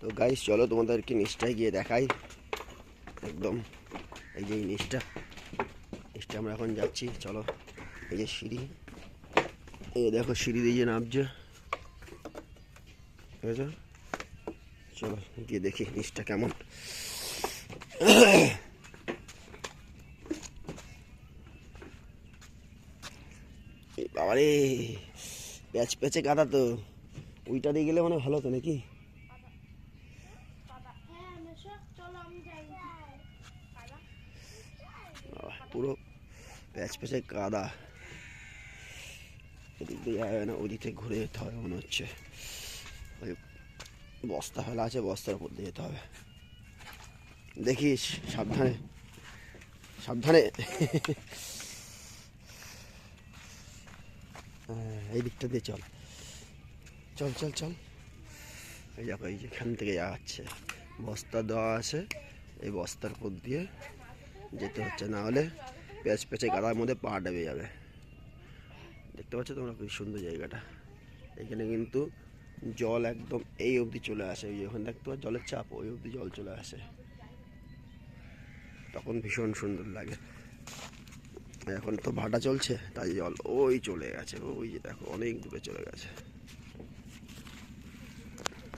তো গাইস চলো তোমাদেরকে নিচটায় গিয়ে দেখাই। একদম এই যে নিচটা। নিচটা আমরা এখন যাচ্ছি, চলো। এই যে সিঁড়ি। এই দেখো, সিঁড়ি দিয়ে নামছে। বুঝেছ? চলো গিয়ে দেখি নিচটা কেমন। বাবারে, প্যাচ প্যাচে কাদা তো। ওইটা দিয়ে গেলে মানে ভালো তো নাকি? পুরো প্যাচ প্যাচে কাদা। এদিক দিয়ে যাবে না ওদিক থেকে ঘুরে যেতে হবে মনে হচ্ছে। ওই বস্তা ফেলা আছে বস্তার উপর দিয়ে যেতে হবে। দেখিস সাবধানে সাবধানে। হ্যাঁ, এই দিকটা দিয়ে চল। চল চল চল। এই দেখো এই যেখান থেকে যাচ্ছে বস্তা দেওয়া আছে। এই বস্তার উপর দিয়ে যেতে হচ্ছে, না হলে পেঁচ পেঁচে গাদার মধ্যে পা ডেবে যাবে। দেখতে পাচ্ছ তোমরা খুব সুন্দর জায়গাটা। এখানে কিন্তু জল একদম এই অবধি চলে আসে ওই ওখানে দেখতে পাচ্ছ জলের চাপ, ওই অবধি জল চলে আসে। তখন ভীষণ সুন্দর লাগে। এখন তো ভাটা চলছে, তাই জল ওই চলে গেছে, ওই যে দেখো, অনেক দূরে চলে গেছে।